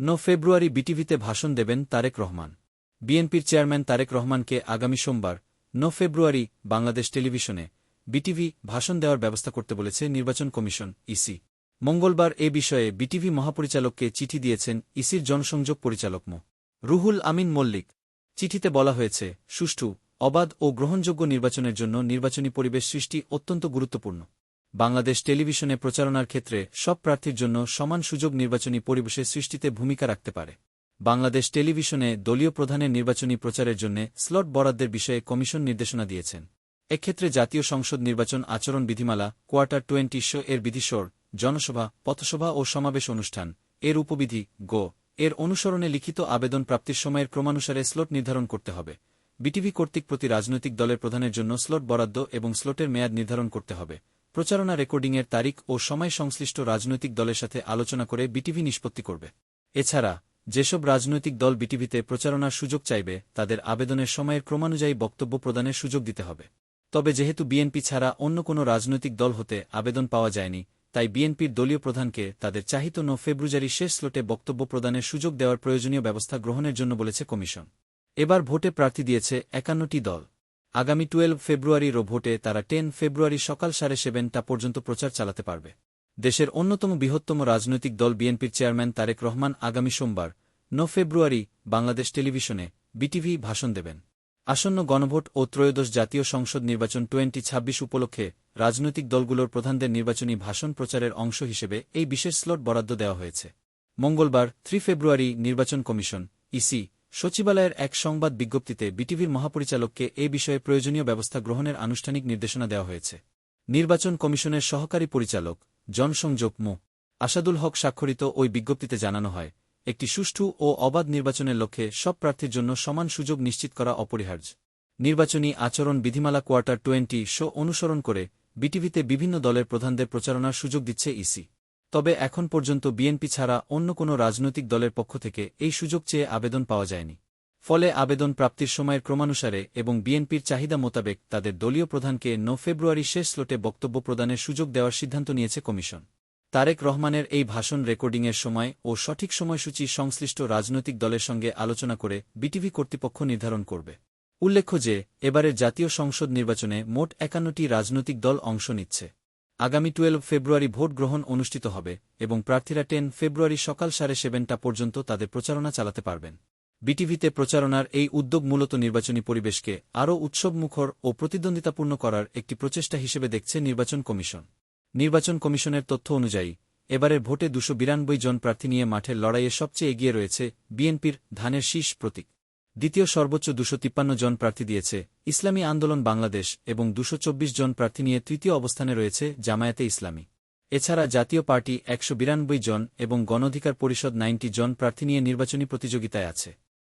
ন ফেব্রুয়ারি বিটিভিতে ভাষণ দেবেন তারেক রহমান। বিএনপির চেয়ারম্যান তারেক রহমানকে আগামী সোমবার ন ফেব্রুয়ারি বাংলাদেশ টেলিভিশনে বিটিভি ভাষণ দেওয়ার ব্যবস্থা করতে বলেছে নির্বাচন কমিশন, ইসি। মঙ্গলবার এ বিষয়ে বিটিভি মহাপরিচালককে চিঠি দিয়েছেন ইসির জনসংযোগ পরিচালক মো। রুহুল আমিন মল্লিক। চিঠিতে বলা হয়েছে, সুষ্ঠু, অবাধ ও গ্রহণযোগ্য নির্বাচনের জন্য নির্বাচনী পরিবেশ সৃষ্টি অত্যন্ত গুরুত্বপূর্ণ। বাংলাদেশ টেলিভিশনে প্রচারণার ক্ষেত্রে সব প্রার্থীর জন্য সমান সুযোগ নির্বাচনী পরিবেশের সৃষ্টিতে ভূমিকা রাখতে পারে। বাংলাদেশ টেলিভিশনে দলীয় প্রধানের নির্বাচনী প্রচারের জন্য স্লট বরাদ্দের বিষয়ে কমিশন নির্দেশনা দিয়েছেন। এক্ষেত্রে জাতীয় সংসদ নির্বাচন আচরণ বিধিমালা, কোয়ার্টার টোয়েন্টি শো এর বিধিস্বর জনসভা, পথসভা ও সমাবেশ অনুষ্ঠান, এর উপবিধি, গো, এর অনুসরণে লিখিত আবেদন প্রাপ্তির সময়ের ক্রমানুসারে স্লট নির্ধারণ করতে হবে। বিটিভি কর্তৃক প্রতি রাজনৈতিক দলের প্রধানের জন্য স্লট বরাদ্দ এবং স্লটের মেয়াদ নির্ধারণ করতে হবে। প্রচারণা রেকর্ডিংয়ের তারিখ ও সময় সংশ্লিষ্ট রাজনৈতিক দলের সাথে আলোচনা করে বিটিভি নিষ্পত্তি করবে। এছাড়া, যেসব রাজনৈতিক দল বিটিভিতে প্রচারণার সুযোগ চাইবে, তাদের আবেদনের সময়ের ক্রমানুযায়ী বক্তব্য প্রদানের সুযোগ দিতে হবে। তবে যেহেতু বিএনপি ছাড়া অন্য কোনো রাজনৈতিক দল হতে আবেদন পাওয়া যায়নি, তাই বিএনপির দলীয় প্রধানকে তাদের চাহিত ন ফেব্রুয়ারি শেষ স্লোটে বক্তব্য প্রদানের সুযোগ দেওয়ার প্রয়োজনীয় ব্যবস্থা গ্রহণের জন্য বলেছে কমিশন। এবার ভোটে প্রার্থী দিয়েছে একান্নটি দল। আগামী টুয়েলভ ফেব্রুয়ারির ভোটে তারা টেন ফেব্রুয়ারি সকাল সাড়ে সেভেনটা পর্যন্ত প্রচার চালাতে পারবে। দেশের অন্যতম বৃহত্তম রাজনৈতিক দল বিএনপির চেয়ারম্যান তারেক রহমান আগামী সোমবার ন ফেব্রুয়ারি, বাংলাদেশ টেলিভিশনে বিটিভি ভাষণ দেবেন। আসন্ন গণভোট ও ত্রয়োদশ জাতীয় সংসদ নির্বাচন টোয়েন্টি ছাব্বিশ উপলক্ষে রাজনৈতিক দলগুলোর প্রধানদের নির্বাচনী ভাষণ প্রচারের অংশ হিসেবে এই বিশেষ স্লট বরাদ্দ দেওয়া হয়েছে। মঙ্গলবার থ্রি ফেব্রুয়ারি নির্বাচন কমিশন ইসি সচিবালয়ের এক সংবাদ বিজ্ঞপ্তিতে বিটিভির মহাপরিচালককে এ বিষয়ে প্রয়োজনীয় ব্যবস্থা গ্রহণের আনুষ্ঠানিক নির্দেশনা দেওয়া হয়েছে। নির্বাচন কমিশনের সহকারী পরিচালক জনসংযোগ মো. আসাদুল হক স্বাক্ষরিত ওই বিজ্ঞপ্তিতে জানানো হয়, একটি সুষ্ঠু ও অবাধ নির্বাচনের লক্ষ্যে সব প্রার্থীর জন্য সমান সুযোগ নিশ্চিত করা অপরিহার্য। নির্বাচনী আচরণ বিধিমালা কোয়ার্টার টোয়েন্টি শো অনুসরণ করে বিটিভিতে বিভিন্ন দলের প্রধানদের প্রচারণার সুযোগ দিচ্ছে ইসি। তবে এখন পর্যন্ত বিএনপি ছাড়া অন্য কোনো রাজনৈতিক দলের পক্ষ থেকে এই সুযোগ চেয়ে আবেদন পাওয়া যায়নি। ফলে আবেদন প্রাপ্তির সময়ের ক্রমানুসারে এবং বিএনপির চাহিদা মোতাবেক তাদের দলীয় প্রধানকে ন ফেব্রুয়ারি শেষ স্লোটে বক্তব্য প্রদানের সুযোগ দেওয়ার সিদ্ধান্ত নিয়েছে কমিশন। তারেক রহমানের এই ভাষণ রেকর্ডিংয়ের সময় ও সঠিক সময়সূচি সংশ্লিষ্ট রাজনৈতিক দলের সঙ্গে আলোচনা করে বিটিভি কর্তৃপক্ষ নির্ধারণ করবে। উল্লেখ্য যে, এবারের জাতীয় সংসদ নির্বাচনে মোট একান্নটি রাজনৈতিক দল অংশ নিচ্ছে। আগামী টুয়েলভ ফেব্রুয়ারি ভোট গ্রহণ অনুষ্ঠিত হবে এবং প্রার্থীরা টেন ফেব্রুয়ারি সকাল সাড়ে সেভেনটা পর্যন্ত তাদের প্রচারণা চালাতে পারবেন। বিটিভিতে প্রচারণার এই উদ্যোগ মূলত নির্বাচনী পরিবেশকে আরও উৎসবমুখর ও প্রতিদ্বন্দ্বিতাপূর্ণ করার একটি প্রচেষ্টা হিসেবে দেখছে নির্বাচন কমিশন। নির্বাচন কমিশনের তথ্য অনুযায়ী, এবারের ভোটে দুশো জন প্রার্থী নিয়ে মাঠের লড়াইয়ে সবচেয়ে এগিয়ে রয়েছে বিএনপির ধানের শীষ প্রতীক। দ্বিতীয় সর্বোচ্চ দুশো জন প্রার্থী দিয়েছে, ইসলামী আন্দোলন বাংলাদেশ এবং দুশো জন প্রার্থী নিয়ে তৃতীয় অবস্থানে রয়েছে জামায়াতে ইসলামী। এছাড়া জাতীয় পার্টি একশো বিরানব্বই জন এবং গণঅধিকার পরিষদ নাইনটি জন প্রার্থী নিয়ে নির্বাচনী প্রতিযোগিতায় আছে।